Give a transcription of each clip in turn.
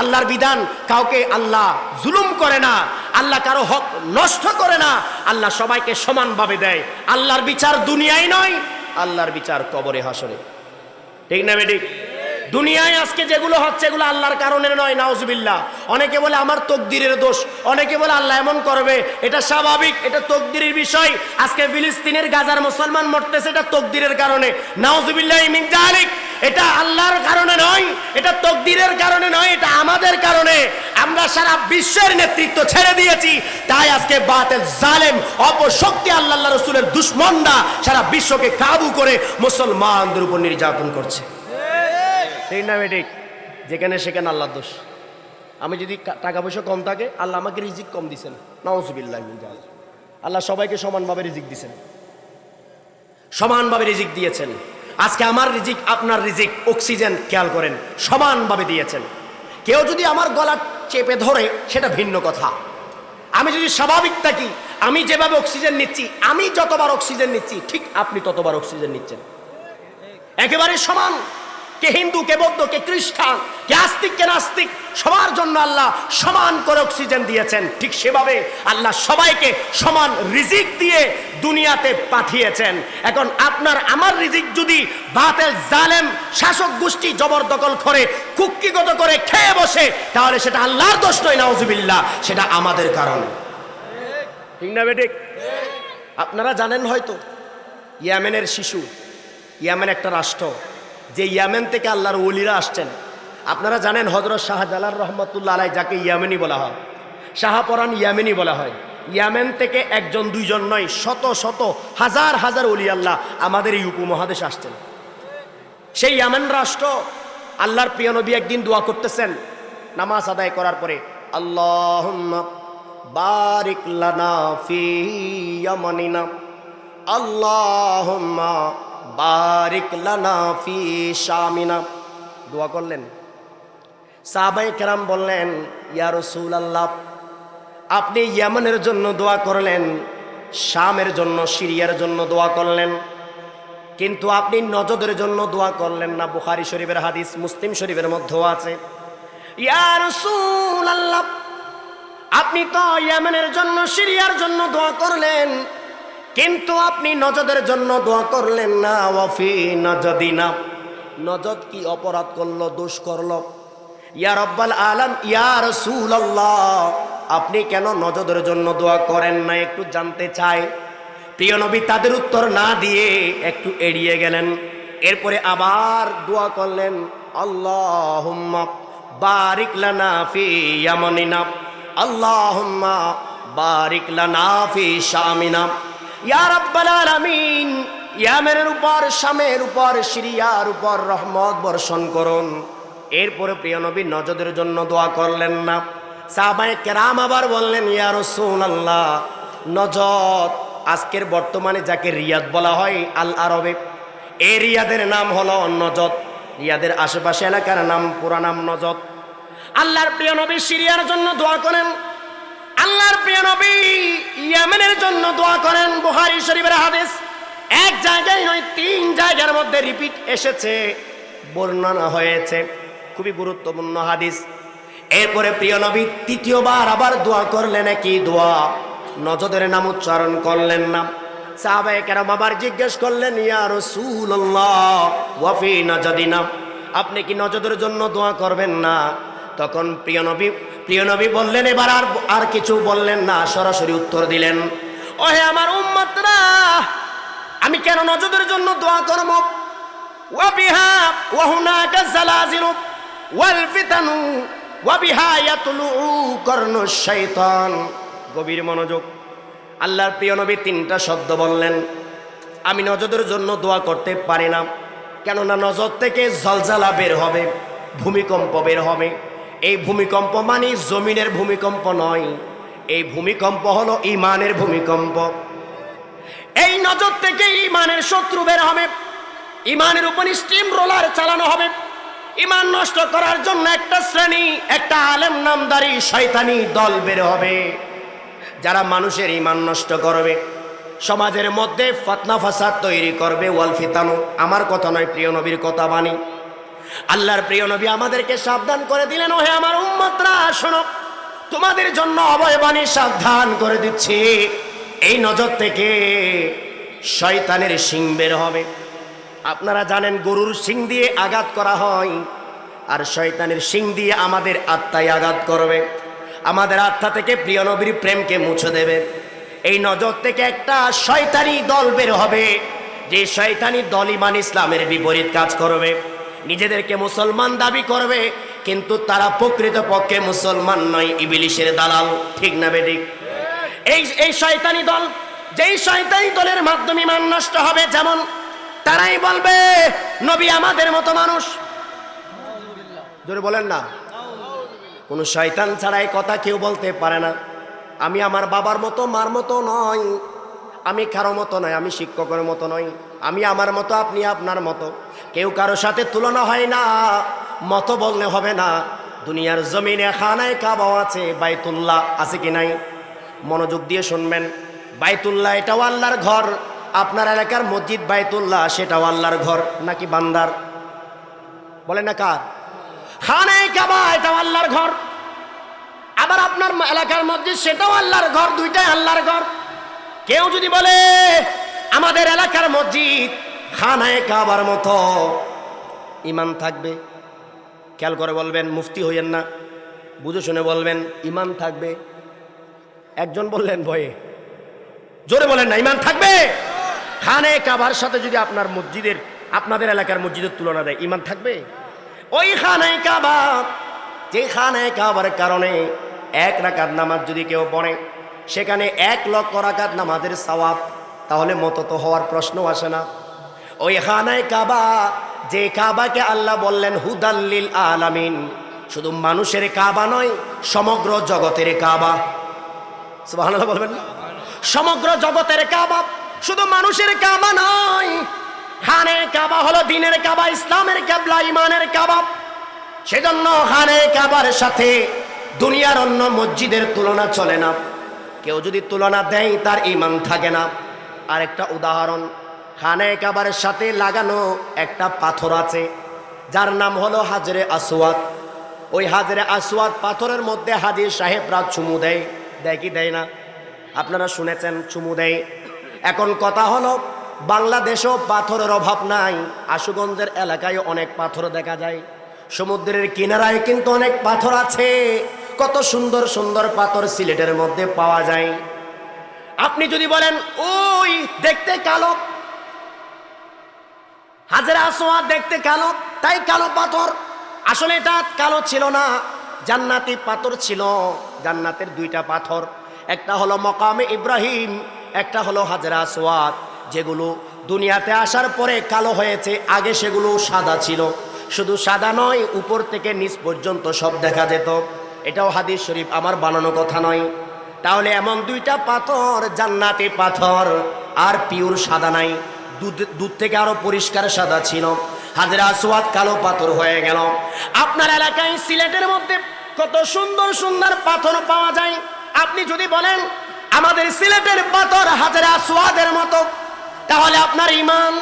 আল্লাহর বিধান, কাউকে আল্লাহ জুলুম করে না, আল্লাহ কারও হক নষ্ট করে না, আল্লাহ সবাইকে সমানভাবে দেয়। আল্লাহর বিচার দুনিয়ায় নয়, আল্লাহর বিচার কবরে হাসরে। ঠিক না বেটি? দুনিয়ায় আজকে যেগুলো হচ্ছে এগুলো আল্লাহর কারণে নয়, নাউজুবিল্লাহ। অনেকে বলে আমার তকদিরের দোষ, অনেকে বলে আল্লাহ এমন করবে, এটা স্বাভাবিক, এটা তকদিরের বিষয়। আজকে ফিলিস্তিনের গাজার মুসলমান মরতেছে, এটা তকদিরের কারণে। নাউজুবিল্লাহ মিন জালিক এটা আল্লাহর কারণে নয়, এটা তকদিরের কারণে নয়, এটা আমাদের কারণে। আমরা সারা বিশ্বের নেতৃত্ব ছেড়ে দিয়েছি, তাই আজকে বাতেল, জালেম, অপশক্তি আল্লাহ রসুলের দুশ্মনরা সারা বিশ্বকে কাবু করে মুসলমানদের উপর নির্যাতন করছে। ঠিক না বেঠিক? যেখানে সেখানে আল্লাহর দোষ। আমি যদি টাকা পয়সা কম থাকে, আল্লাহ আমাকে রিজিক কম দিছেন। নাউজুবিল্লাহ আল্লাহ সবাইকে সমানভাবে রিজিক দিছেন। সমানভাবে রিজিক দিয়েছেন। আজকে আমার রিজিক, আপনার রিজিক, অক্সিজেন খেয়াল করেন, সমানভাবে দিয়েছেন। কেউ যদি আমার গলা চেপে ধরে, সেটা ভিন্ন কথা। আমি যদি স্বাভাবিক থাকি, আমি যেভাবে অক্সিজেন নিচ্ছি, আমি যতবার অক্সিজেন নিচ্ছি, ঠিক আপনি ততবার অক্সিজেন নিচ্ছেন। একেবারে সমান। কে হিন্দু কে বৌদ্ধ কে খ্রিস্টান কে আস্তিক কে নাস্তিক সবার জন্য আল্লাহ সমান করে অক্সিজেন দিয়েছেন। ঠিক সেভাবে আল্লাহ সবাইকে সমান রিজিক দিয়ে দুনিয়াতে পাঠিয়েছেন। এখন আপনার আমার রিজিক যদি বাতেল জালেম শাসক গোষ্ঠী জবরদখল করে কুক্ষিগত করে খেয়ে বসে তাহলে সেটা আল্লাহর দোষ নয় নাউজুবিল্লাহ সেটা আমাদের কারণে। ঠিক না বেঠিক? আপনারা জানেন হয়তো ইয়ামেনের শিশু ইয়ামেন একটা রাষ্ট্র। যে ইয়ামেন থেকে আল্লাহর ওলিরা আসছেন। আপনারা জানেন হজরত শাহজালাল রহমতুল্লাহ আলাই যাকে ইয়ামেনি বলা হয়। শাহপরান ইয়ামেনি বলা হয়। ইয়ামেন থেকে একজন, দুইজন নয়, শত শত, হাজার হাজার ওলি আল্লাহ আমাদের এই উপমহাদেশে আসছেন। সেই ইয়ামেন রাষ্ট্র আল্লাহর প্রিয় নবী একদিন দোয়া করতেছেন, নামাজ আদায় করার পরে আল্লাহ বারিক লানা ফি ইয়ামানিনা, আল্লাহুম্মা বারিক লানা ফি শামিনা। দোয়া করলেন। সাহাবাই কেরাম বললেন, ইয়া রাসূলুল্লাহ, আপনি ইয়ামানের জন্য দোয়া করলেন, শামের জন্য, সিরিয়ার জন্য দোয়া করলেন। কিন্তু আপনি নজদের জন্য দোয়া করলেন না। বুখারি শরীফের হাদিস, মুসলিম শরীফের মধ্যেও আছে। আপনি তো ইয়ামানের জন্য, সিরিয়ার জন্য দোয়া করলেন কিন্তু আপনি নজদের জন্য দোয়া করলেন না, ওয়াফি নজদিনা নজদ কি অপরাধ করল, দোষ করল? ইয়া রব্বাল আলম ইয়া রাসূলুল্লাহ, আপনি কেন নজদের জন্য দোয়া করেন না, একটু জানতে চাই। প্রিয় নবী, তাদের উত্তর না দিয়ে একটু এড়িয়ে গেলেন। এরপরে আবার দোয়া করলেন, আল্লাহুম্মা বারিক লানা আল্লাহুম্মা বারিক লানা ফি শামিনা। ইয়া রাব্বাল আলামিন, ইয়ামেনের উপর, শামের উপর, সিরিয়ার উপর রহমত বর্ষণ করুন। এরপরে প্রিয় নবী, নজদের জন্য দোয়া করলেন না। সাহাবায়ে কেরাম আবার বললেন, ইয়া রাসূলুল্লাহ, নজদ, আজকের বর্তমানে যাকে রিয়াদ বলা হয়, আল আরবে এই রিয়াদের নাম হলো নজদ। রিয়াদের আশেপাশে এলাকার নাম, পুরা নাম নজদ। আল্লাহর প্রিয় নবী সিরিয়ার জন্য দোয়া করেন। আল্লাহর প্রিয় নবী ইয়ামেনের জন্য দোয়া করেন বুহারি শরীফের হাদিস। এক জায়গায় নয়, তিন জায়গার মধ্যে রিপিট এসেছে, বর্ণনা হয়েছে। খুবই গুরুত্বপূর্ণ হাদিস। এরপরে প্রিয় নবী তৃতীয়বার আবার দোয়া করলেন কি দোয়া। নজদের নাম উচ্চারণ করলেন না। সাহাবায়ে কেরাম আবার জিজ্ঞেস করলেন, ইয়া রাসূলুল্লাহ ওয়াফি নাজাদিনা? আপনি কি নজদের জন্য দোয়া করবেন না? তখন প্রিয় নবী প্রিয় নবী বললেন, এবার আর আর কিছু বললেন না, সরাসরি উত্তর দিলেন, ওহে আমার উম্মতরা, আমি কেন নজদের জন্য দোয়া করব? ওয়াবিহা ওয়াহুনাকা জালাজিলু ওয়াল ফিতানু ওয়াবিহা ইয়াতলু করনু শাইতান গভীর মনোযোগ। আল্লাহর প্রিয় নবী তিনটা শব্দ বললেন, আমি নজদের জন্য দোয়া করতে পারি না, কেননা নজর থেকে জলজালা বের হবে, ভূমিকম্প বের হবে। এই ভূমিকম্প মানে জমিনের ভূমিকম্প নয়। এই ভূমিকম্প হলো ইমানের ভূমিকম্প। এই নজর থেকে ইমানের শত্রু বের হবে। ইমানের উপর স্টিম রোলার চালানো হবে। ইমান নষ্ট করার জন্য একটা শ্রেণি, একটা আলেম নামদারি শয়তানি দল বের হবে। যারা মানুষের ইমান নষ্ট করবে, সমাজের মধ্যে ফতনা ফাসাদ তৈরি করবে। ওয়াল ফিতানো, আমার কথা নয়, প্রিয় নবীর কথা বাণী। আল্লাহর প্রিয় নবী আমাদেরকে সাবধান করে দিলেন, ওহে আমার উম্মতরা, শোনো, তোমাদের জন্য অভয়বাণী সাবধান করে দিচ্ছি। এই নজর থেকে শয়তানের শিং বের হবে। আপনারা জানেন গরুর শিং দিয়ে আঘাত করা হয়, আর শয়তানের শিং দিয়ে আমাদের আত্মায় আঘাত করবে। আমাদের আত্মা থেকে প্রিয় নবীর প্রেমকে মুছে দেবে। এই নজর থেকে একটা শয়তানি দল বের হবে, যে শয়তানি দল ইমান ইসলামের বিপরীত কাজ করবে। নিজেদেরকে মুসলমান দাবি করবে, কিন্তু তারা প্রকৃত পক্ষে মুসলমান নয়, ইবিলিশের দালাল। ঠিক না বেদিক এই এই শয়তানি দল, যেই শয়তানি দলের মাধ্যমে ইমান নষ্ট হবে, যেমন তারাই বলবে, নবী আমাদের মতো মানুষ। জোরে বলেন না। কোনো শয়তান ছাড়া এই কথা কেউ বলতে পারে না। আমি আমার বাবার মতো, মার মতো নয়। আমি কারও মতো নয়, আমি শিক্ষকের মতো নই আমি আমার মতো, আপনি আপনার মতো। কেউ কারও সাথে তুলনা হয় না, মতো বললে হবে না। দুনিয়ার জমিনে খানায় কাবাও আছে, বাইতুল্লাহ আছে কি নাই? মনোযোগ দিয়ে শুনবেন, বাইতুল্লাহ এটাও আল্লাহর ঘর, আপনার এলাকার মসজিদ বাইতুল্লাহ, সেটাও আল্লাহর ঘর, নাকি বান্দার? বলে না কার? খানায় কাবা, এটাও আল্লাহর ঘর। আবার আপনার এলাকার মসজিদ, সেটাও আল্লাহর ঘর, দুইটাই আল্লাহর ঘর। কেউ যদি বলে, আমাদের এলাকার মসজিদ খানায় কাবার মতো। ইমান থাকবে। খেয়াল করে বলবেন, মুফতি হইয়েন না। বুঝে শুনে বলবেন ইমান থাকবে। একজন বললেন, ভয়ে। জোরে বলেন না ইমান থাকবে? খানে কাবার সাথে যদি আপনার মসজিদের, আপনাদের এলাকার মসজিদের তুলনা দেয় ইমান থাকবে? ওই খানে কাবা, যে খানে কাবার কারণে এক রাকাত নামাজ যদি কেউ পড়ে, সেখানে এক লক্ষ রাকাত নামাজের সওয়াব, তাহলে মতো তো হওয়ার প্রশ্ন আসে না। ওই খানায় কাবা, যে কাবাকে আল্লাহ বললেন হুদাল্লিল আলামিন। শুধু মানুষের কাবা নয়, সমগ্র জগতের কাবা। বলবেন সমগ্র জগতের কাবা, শুধু মানুষের কাবা নয় খানে কাবা হলো দিনের কাবা, ইসলামের কাবলা ইমানের কাবা। সেজন্য খানে কাবার সাথে দুনিয়ার অন্য মসজিদের তুলনা চলে না। কেউ যদি তুলনা দেয়, তার ইমান থাকে না। আরেকটা উদাহরণ খানে কাবারের সাথে লাগানো একটা পাথর আছে, যার নাম হলো হাজরে আসওয়াদ। ওই হাজরে আসওয়াদ পাথরের মধ্যে হাজির সাহেবরা চুমু দেয়। দেয় কি দেয় না? আপনারা শুনেছেন, চুমু দেয়। এখন কথা হলো, বাংলাদেশেও পাথরের অভাব নাই। আশুগঞ্জের এলাকায় অনেক পাথর দেখা যায়। সমুদ্রের কিনারায় কিন্তু অনেক পাথর আছে। কত সুন্দর সুন্দর পাথর সিলেটের মধ্যে পাওয়া যায়। আপনি যদি বলেন, ওই দেখতে কালো হাজারা আসোয়া দেখতে কালো, তাই কালো পাথর। আসলে এটা কালো ছিল না, জান্নাতি পাথর ছিল, জান্নাতের দুইটা পাথর। একটা হলো মকামে ইব্রাহিম, একটা হলো হাজরা আসওয়াদ যেগুলো দুনিয়াতে আসার পরে কালো হয়েছে, আগে সেগুলো সাদা ছিল। শুধু সাদা নয়, উপর থেকে নিচ পর্যন্ত সব দেখা যেত। এটাও হাদিস শরীফ, আমার বানানো কথা নয়। তাহলে এমন দুইটা পাথর, জান্নাতি পাথর, আর পিওর সাদা নাই। দুধ থেকে আরও পরিষ্কার সাদা ছিল। হাজরা আসওয়াদ কালো পাথর হয়ে গেল। আপনার এলাকায় সিলেটের মধ্যে কত সুন্দর সুন্দর পাথর পাওয়া যায়? আপনি যদি বলেন, আমাদের সিলেটের পাথর হাজরা আসওয়াদের মতো, তাহলে আপনার ইমান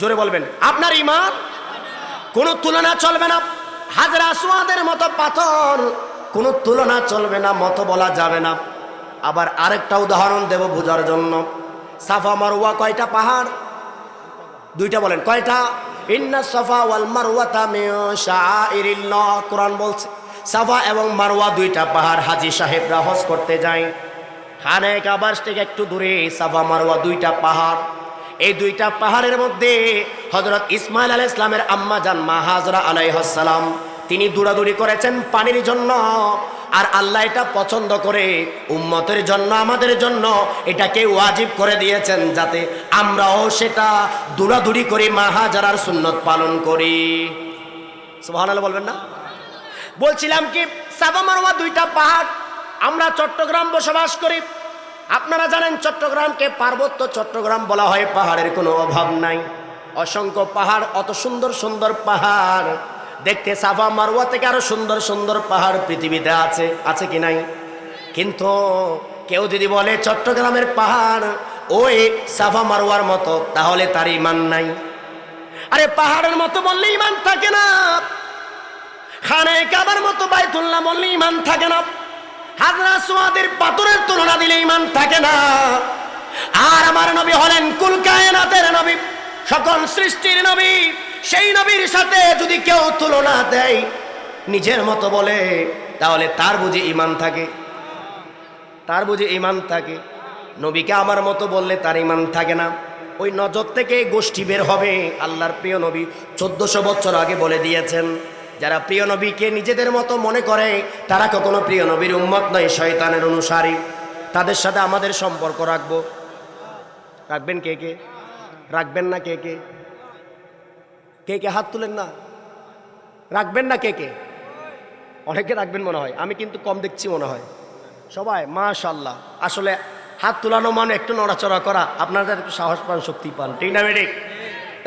জোরে বলবেন, আপনার ইমান কোনো তুলনা চলবে না। হাজরা আসওয়াদের মতো পাথর কোনো তুলনা চলবে না, মতো বলা যাবে না। আবার আরেকটা উদাহরণ দেব বোঝার জন্য। সাফা মারুয়া কয়টা পাহাড়? দুইটা বলেন, কয়টা? ইন্না সাফা ওয়াল মারওয়াতা মিন শাআইরিল্লাহ, কোরআন বলছে, সাফা এবং মারওয়া দুইটা পাহাড় হাজী সাহেবরা হজ করতে যায়। খানে কাবার থেকে একটু দূরে সাফা মারওয়া দুইটা পাহাড়। এই দুইটা পাহাড়ের মধ্যে হজরত ইসমাইল আলাহ ইসলামের আম্মা জান মা হাজরা আলাইহাসালাম তিনি দৌড়াদৌড়ি করেছেন পানির জন্য। আর আল্লাহ এটা পছন্দ করে উম্মতের জন্য, আমাদের জন্য। এটাকে ওয়াজিব করে দিয়েছেন যাতে আমরাও সেটা দৌড়াদৌড়ি করি মা হাজারার সুন্নত পালন করি। সুবহানাল্লাহ বলবেন না? বলছিলাম কি সাবা মারওয়া দুইটা পাহাড় আমরা চট্টগ্রাম বসবাস করি। আপনারা জানেন চট্টগ্রামকে পার্বত্য চট্টগ্রাম বলা হয়, পাহাড়ের কোনো অভাব নাই। অসংখ্য পাহাড়, অত সুন্দর সুন্দর পাহাড়। দেখতে সাফা মারওয়া থেকে আরও সুন্দর সুন্দর পাহাড় পৃথিবীতে আছে। আছে কি নাই? কিন্তু কেউ যদি বলে চট্টগ্রামের পাহাড় ওই সাফা মারওয়ার মতো, তাহলে তার ইমান নাই। আরে পাহাড়ের মতো বললে ইমান থাকে না। খানে কাবার মতো বাইতুল্লাহ বললে ইমান থাকে না। হাজরা সোয়াদের পাথরের তুলনা দিলে ইমান থাকে না। আর আমার নবী হলেন কুল কায়নাতের নবী, সকল সৃষ্টির নবী। সেই নবীর সাথে যদি কেউ তুলনা দেয়, নিজের মতো বলে, তাহলে তার বুঝে ইমান থাকে। তার বুঝে ইমান থাকে। নবীকে আমার মতো বললে তার ইমান থাকে না। ওই নজর থেকে গোষ্ঠী বের হবে, আল্লাহর প্রিয় নবী চোদ্দশো বছর আগে বলে দিয়েছেন, যারা প্রিয় নবীকে নিজেদের মতো মনে করে, তারা কখনো প্রিয় নবীর উম্মত নয়, শয়তানের অনুসারী। তাদের সাথে আমাদের সম্পর্ক রাখব। রাখবেন কে কে? রাখবেন না কে কে? কে কে হাত তুলেন না? রাখবেন না কে কে? অনেকে রাখবেন মনে হয়, আমি কিন্তু কম দেখছি মনে হয়। সবাই মাশাল্লাহ আসলে হাত তুলানো মানে একটু নড়াচড়া করা, আপনাদের একটু সাহস পান, শক্তি পান, ঠিক না মেডিক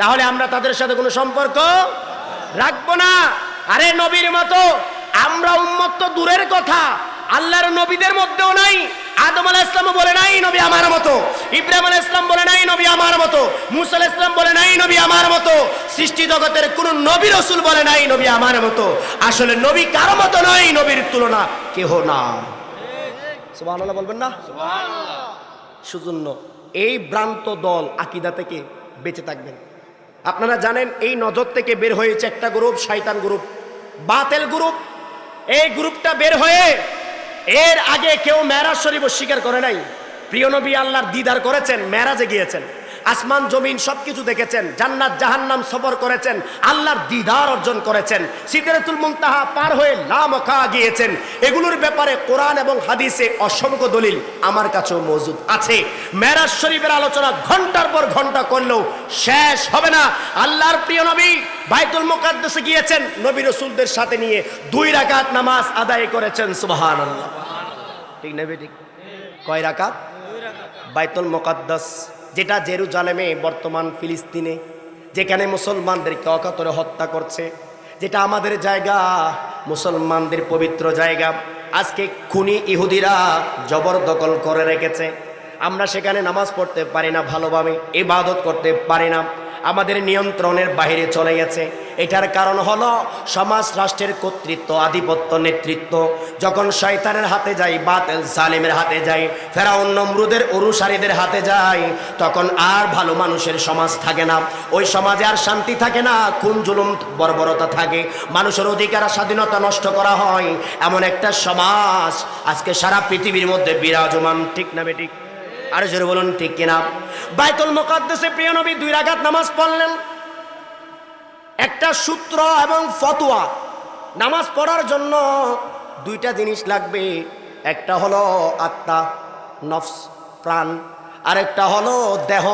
তাহলে আমরা তাদের সাথে কোনো সম্পর্ক রাখব না। আরে নবীর মতো, আমরা উন্মত্ত দূরের কথা, আল্লাহর নবীদের মধ্যেও নাই। আদম আলাহ ইসলাম বলে নাই নবী আমার মতো। ইব্রাহিম আলাহ ইসলাম বলে নাই নবী আমার মতো। মুসা আলাহ ইসলাম বলে নাই নবী আমার মতো। সৃষ্টি জগতের কোন নবী রসুল বলে নাই নবী আমার মতো। আসলে নবী কারও মতো নয় নবীর তুলনা কেহ না। সুবহানাল্লাহ বলবেন না? সুজন্য। এই ভ্রান্ত দল আকিদা থেকে বেঁচে থাকবেন। আপনারা জানেন এই নজর থেকে বের হয়েছে একটা গ্রুপ শয়তান গ্রুপ। বাতেল গ্রুপ। এই গ্রুপটা বের হয়ে এর আগে কেউ মেরাজ শরীফ অস্বীকার করে নাই। প্রিয় নবী আল্লাহর দিদার করেছেন, মেরাজে গিয়েছেন। আসমান, জমিন সবকিছু দেখেছেন, জান্নাত, জাহান্নাম সফর করেছেন, আল্লাহর দিদার অর্জন করেছেন, সিদরাতুল মুনতাহা পার হয়ে লামখা গিয়েছেন। এগুলোর ব্যাপারে কোরআন এবং হাদিসে অসংখ্য দলিল আমার কাছেও মজুদ আছে। মেরাজ শরীফের আলোচনা ঘণ্টার পর ঘণ্টা করলেও শেষ হবে না। আল্লাহর প্রিয় নবী বাইতুল মুকাদ্দাসে গিয়েছেন, নবী রসুলদের সাথে নিয়ে দুই রাকাত নামাজ আদায় করেছেন, সুবহানাল্লাহ। ঠিক নেবে ঠিক? কয় রাকাত? বাইতুল মুকাদ্দাস। যেটা জেরুজালেমে, বর্তমান ফিলিস্তিনে, যেখানে মুসলমানদেরকে অকাতরে হত্যা করছে, যেটা আমাদের জায়গা, মুসলমানদের পবিত্র জায়গা। আজকে খুনি ইহুদিরা জবরদখল করে রেখেছে। আমরা সেখানে নামাজ পড়তে পারি না ভালোভাবে, ইবাদত করতে পারি না। আমাদের নিয়ন্ত্রণের বাইরে চলে গেছে। এটার কারণ হলো সমাজ রাষ্ট্রের কর্তৃত্ব, আধিপত্য, নেতৃত্ব। যখন শয়তানের হাতে যায়, বাতেল জালিমের হাতে যায়, ফেরাউন নমরুদের অনুসারীদের হাতে যায়, তখন আর ভালো মানুষের সমাজ থাকে না। ওই সমাজে আর শান্তি থাকে না, খুন, জুলুম, বর্বরতা থাকে। মানুষের অধিকার স্বাধীনতা নষ্ট করা হয়। এমন একটা সমাজ আজকে সারা পৃথিবীর মধ্যে বিরাজমান, ঠিক না বেঠিক আর জোরে বলুন, ঠিক কিনা? বাইতুল মুকাদ্দাসে প্রিয় নবী দুই রাকাত নামাজ পড়লেন। একটা সূত্র এবং ফতোয়া। নামাজ পড়ার জন্য দুইটা জিনিস লাগবে। একটা হলো আত্মা, নফস, প্রাণ। আরেকটা হলো দেহ।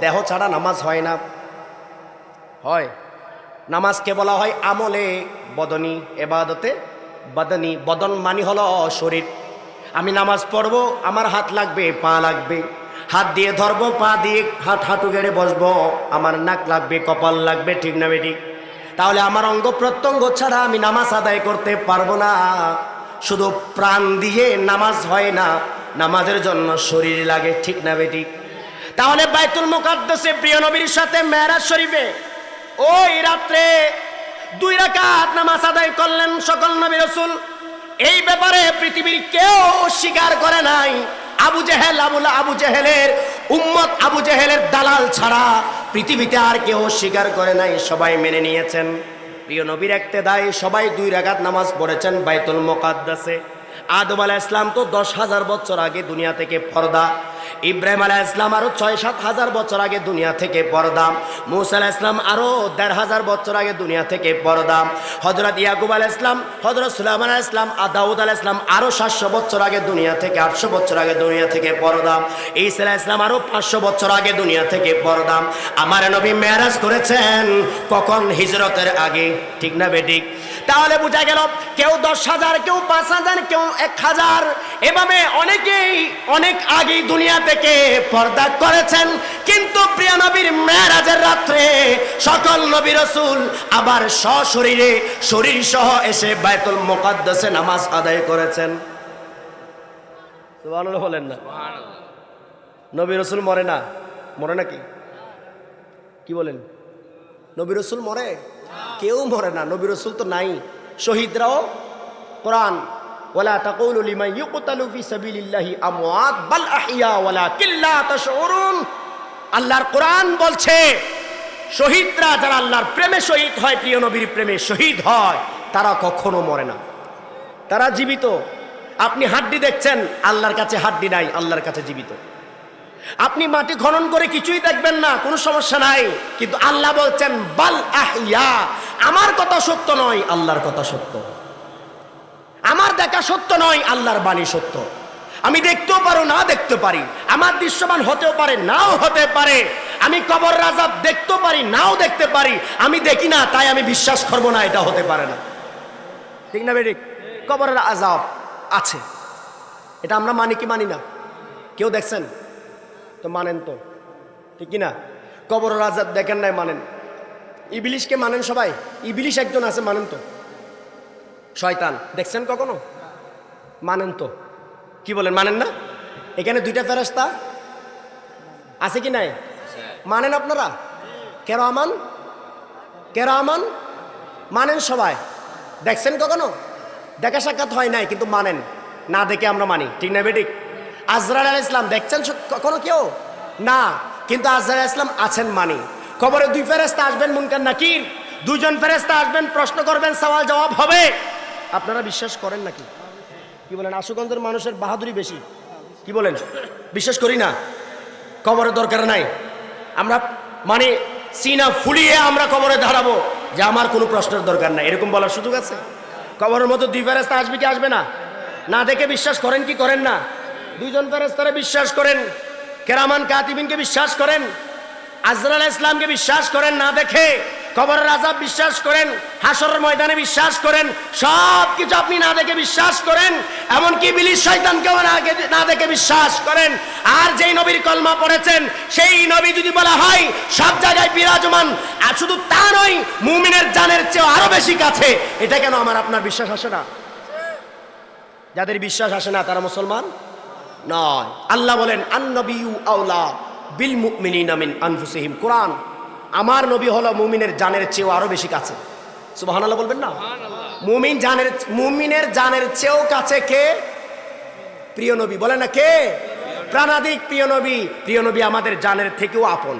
দেহ ছাড়া নামাজ হয় না। হয়। নামাজকে বলা হয় আমলে বদনী, এবাদতে বদনী। বদন মানি হলো শরীর। আমি নামাজ পড়ব, আমার হাত লাগবে, পা লাগবে। হাত দিয়ে ধরবো, পা দিয়ে হাত হাঁটু গেড়ে বসবো। আমার নাক লাগবে, কপাল লাগবে, ঠিক না বেটি তাহলে আমার অঙ্গ প্রত্যঙ্গ ছাড়া আমি নামাজ আদায় করতে পারব না। শুধু প্রাণ দিয়ে নামাজ হয় না, নামাজের জন্য শরীর লাগে, ঠিক না বেটি তাহলে বাইতুল মুকাদ্দাসে প্রিয় নবীর সাথে মেরাজ শরীফে ওই রাত্রে দুই রাকাত নামাজ আদায় করলেন সকল নবী রসুল। এই ব্যাপারে পৃথিবীর কেউ স্বীকার করে নাই। আবু জেহেল, আবুল, আবু জেহেলের উম্মত আবু জেহেলের দালাল ছাড়া পৃথিবীতে আর কেউ স্বীকার করে নাই, সবাই মেনে নিয়েছেন। প্রিয় নবীর একতে দায়, সবাই দুই রাগাত নামাজ পড়েছেন বাইতুল মোকাদ্দাসে। আদম আলাহ ইসলাম তো দশ হাজার বছর আগে দুনিয়া থেকে পর্দা। ইব্রাহিম আলাহ ইসলাম আরও ছয় সাত হাজার বছর আগে দুনিয়া থেকে পর্দা। মুসা আলাহ ইসলাম আরও দেড় হাজার বছর আগে দুনিয়া থেকে পর্দা। হজরত ইয়াকুব আলাহ ইসলাম হজরত সুলাইম আলাহ ইসলাম দাউদ আলাহ ইসলাম আরও সাতশো বছর আগে দুনিয়া থেকে, আটশো বছর আগে দুনিয়া থেকে পর্দা। ঈসা আলাহ ইসলাম আরও পাঁচশো বছর আগে দুনিয়া থেকে পর্দা। আমার নবী মেরাজ করেছেন কখন? হিজরতের আগে। ঠিক না বেঠিক তাহলে বোঝা গেল কেউ দশ হাজার কেউ পাঁচ হাজার কেউ এক হাজার। এভাবে অনেকেই অনেক আগেই দুনিয়া থেকে পর্দা করেছেন। কিন্তু প্রিয় নবীর মেরাজের রাত্রে সকল নবী রসুল আবার সশরীরে শরীর সহ এসে বায়তুল মোকাদ্দাসে নামাজ আদায় করেছেন। বলেন না। নবী রসুল মরে না? মরে নাকি? কি বলেন? নবী রসুল মরে? কেউ মরে না, নবী রসুল তো নাই। শহীদরাও কোরআন, ওয়ালা তাকুলু লিমান ইউকতালু ফি সাবিলিল্লাহি আমওয়াত, বাল আহইয়া ওয়ালাকিন লা তাশউরুন। আল্লাহর কোরআন বলছে, শহীদরা যারা আল্লাহর প্রেমে শহীদ হয়, প্রিয় নবীর প্রেমে শহীদ হয়, তারা কখনো মরে না। তারা জীবিত। আপনি হাড্ডি দেখছেন, আল্লাহর কাছে হাড্ডি নাই, আল্লাহর কাছে জীবিত। আপনি মাটি খনন করে কিছুই দেখবেন না, কোনো সমস্যা নাই। কিন্তু আল্লাহ বলছেন, বাল আহিয়া আমার কথা সত্য নয়, আল্লাহর কথা সত্য। আমার দেখা সত্য নয়, আল্লাহর বাণী সত্য। আমি দেখতেও পারো, না দেখতে পারি। আমার দৃশ্যমান হতেও পারে, নাও হতে পারে। আমি কবর রাজাব দেখতেও পারি, নাও দেখতে পারি। আমি দেখি না, তাই আমি বিশ্বাস করব না, এটা হতে পারে না। ঠিক না বেরিক? কবরের আজাব আছে। এটা আমরা মানি কি মানি না? কেউ দেখছেন? তো মানেন তো। ঠিক না কবরের আজাব দেখেন নাই, মানেন। ইবিলিশকে মানেন সবাই? ইবিলিশ একজন আছে, মানেন তো। শয়তান। দেখছেন কখনো? মানেন তো। কি বলেন, মানেন না? এখানে দুইটা ফেরস্তা আছে কি নাই? মানেন আপনারা? কেন আমান কেন আমান মানেন সবাই। দেখছেন কখনো? দেখা সাক্ষাৎ হয় নাই, কিন্তু মানেন। না দেখে আমরা মানি। ঠিক না বেঠিক? আজরাল আল ইসলাম দেখছেন কখনো কেউ? না, কিন্তু আজরাল ইসলাম আছেন মানে। খবরে দুই ফেরেস্তা আসবেন, মুনকার নাকির। দুজন ফেরেস্তা আসবেন, প্রশ্ন করবেন, সওয়াল জবাব হবে। আপনারা বিশ্বাস করেন নাকি? কি বলেন আশুগঞ্জের মানুষের বাহাদুরি বেশি? কি বলেন? বিশ্বাস করি না। কবরের দরকার নাই। আমরা মানে সিনা ফুলিয়ে আমরা কবরে দাঁড়াবো, যে আমার কোনো প্রশ্নের দরকার নাই। এরকম বলার সুযোগ আছে? কবরের মতো দুই ফেরেস্তা আসবে কি আসবে না? না দেখে বিশ্বাস করেন কি করেন না? দুইজন ফেরেস্তারে বিশ্বাস করেন, কেরামান কাতিবিনকে বিশ্বাস করেন আজরাল ইসলামকে বিশ্বাস করেন, না দেখে কবর আজাব বিশ্বাস করেন হাসরের ময়দানে বিশ্বাস করেন সব কিছু আপনি না দেখে বিশ্বাস করেন, এমনকি বিলিশ শয়তানকেও না না দেখে বিশ্বাস করেন। আর যেই নবীর কলমা পড়েছেন, সেই নবী যদি বলা হয় সব জায়গায় বিরাজমান, আর শুধু তা নয়, মুমিনের জানের চেয়ে আরও বেশি কাছে, এটা কেন আমার আপনার বিশ্বাস আসে না? যাদের বিশ্বাস আসে না, তারা মুসলমান? নয়। আল্লাহ বলেন আন্নবিউ আউলা বিল মিন আনফুসিহিম। কোরআন আমার নবী হলো মুমিনের জানের চেয়েও আরও বেশি কাছে। সুবহানাল্লাহ বলবেন না? মুমিন জানের মুমিনের জানের চেয়েও কাছে কে? প্রিয় নবী। বলে না কে? প্রাণাদিক প্রিয় নবী। প্রিয় নবী আমাদের জানের থেকেও আপন।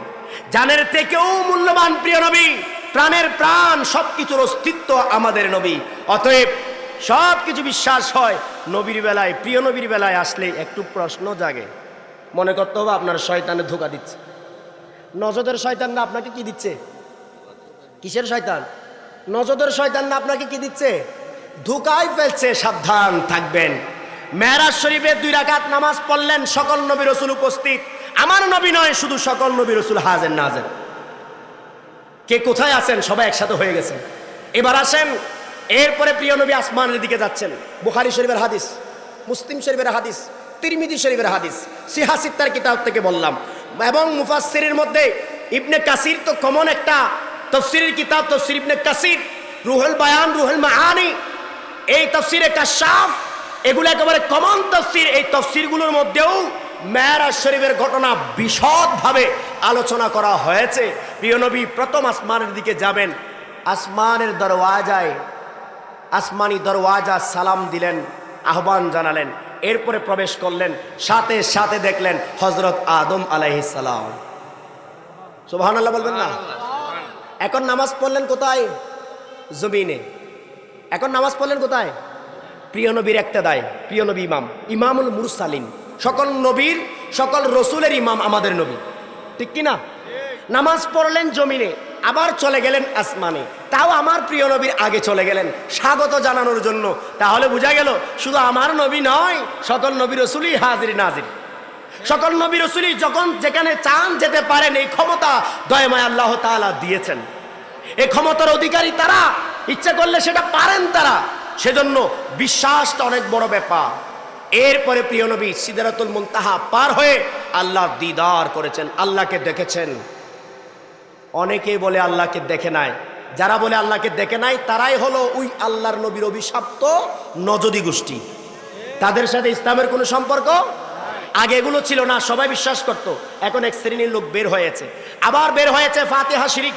জানের থেকেও মূল্যবান প্রিয় নবী। প্রাণের প্রাণ সবকিছুর অস্তিত্ব আমাদের নবী। অতএব সব কিছু বিশ্বাস হয়, নবীর বেলায়, প্রিয় নবীর বেলায় আসলে একটু প্রশ্ন জাগে। মনে করতে হবে আপনার শয়তানে ধোকা দিচ্ছে। নজদের শয়তান না আপনাকে কি দিচ্ছে? কিসের শয়তান? নজদের শয়তান না আপনাকে কি দিচ্ছে? ধোকায় ফেলছে, সাবধান থাকবেন। মেহরাজ শরীফে দুই রাকাত নামাজ পড়লেন, সকল নবী রসুল উপস্থিত। আমার নবী নয়, শুধু সকল নবী রসুল হাজের, নাজের। কে কোথায় আছেন? সবাই একসাথে হয়ে গেছেন। এবার আসেন এরপরে প্রিয় নবী আসমানের দিকে যাচ্ছেন। বুখারি শরীফের হাদিস, মুসলিম শরীফের হাদিস তিরমিদি শরীফের হাদিস সিহাসিত্তার কিতাব থেকে বললাম। এবং মুফাসসিরের মধ্যে ইবনে কাসির তো কমন একটা তফসিরের কিতাব, তফসির ইবনে কাসির, রুহুল বায়ান, রুহুল মাহানি এই তফসিরে কাশাফ, এগুলো একেবারে কমন তফসির। এই তফসিরগুলোর মধ্যেও মেয়ারাজ শরীফের ঘটনা বিশদভাবে আলোচনা করা হয়েছে। প্রিয় নবী প্রথম আসমানের দিকে যাবেন, আসমানের দরওয়াজায় আসমানি দরওয়াজা সালাম দিলেন আহ্বান জানালেন এরপরে প্রবেশ করলেন সাথে সাথে দেখলেন হজরত আদম আলাইহিস সালাম। সুবহানাল্লাহ বলবেন না? এখন নামাজ পড়লেন কোথায়? জমিনে। এখন নামাজ পড়লেন কোথায়? প্রিয় নবীর একটা দায় প্রিয় নবী ইমাম ইমামুল মুরসালিন। সকল নবীর সকল রসুলের ইমাম আমাদের নবী। ঠিক কি না নামাজ পড়লেন জমিনে। আবার চলে গেলেন আসমানে। তাও আমার প্রিয় নবীর আগে চলে গেলেন। স্বাগত জানানোর জন্য। তাহলে বোঝা গেল, শুধু আমার নবী নয়, সকল নবী রসুলই হাজির নাজির। সকল নবী রসুলই যখন যেখানে চান যেতে পারেন, এই ক্ষমতা দয়ময় আল্লাহ তাআলা দিয়েছেন। এই ক্ষমতার অধিকারী তারা, ইচ্ছা করলে সেটা পারেন তারা। সেজন্য বিশ্বাসটা অনেক বড় ব্যাপার। এরপরে প্রিয় নবী সিদারাতুল মুনতাহা পার হয়ে আল্লাহ দিদার করেছেন, আল্লাহকে দেখেছেন। অনেকেই বলে আল্লাহকে দেখে নাই। যারা বলে আল্লাহকে দেখে নাই, তারাই হলো ওই আল্লাহর নবীর অভিশাপ্ত নজদি গোষ্ঠী। তাদের সাথে ইসলামের কোনো সম্পর্ক আগে এগুলো ছিল না, সবাই বিশ্বাস করত। এখন এক শ্রেণির লোক বের হয়েছে। আবার বের হয়েছে ফাতেহা শিরিক।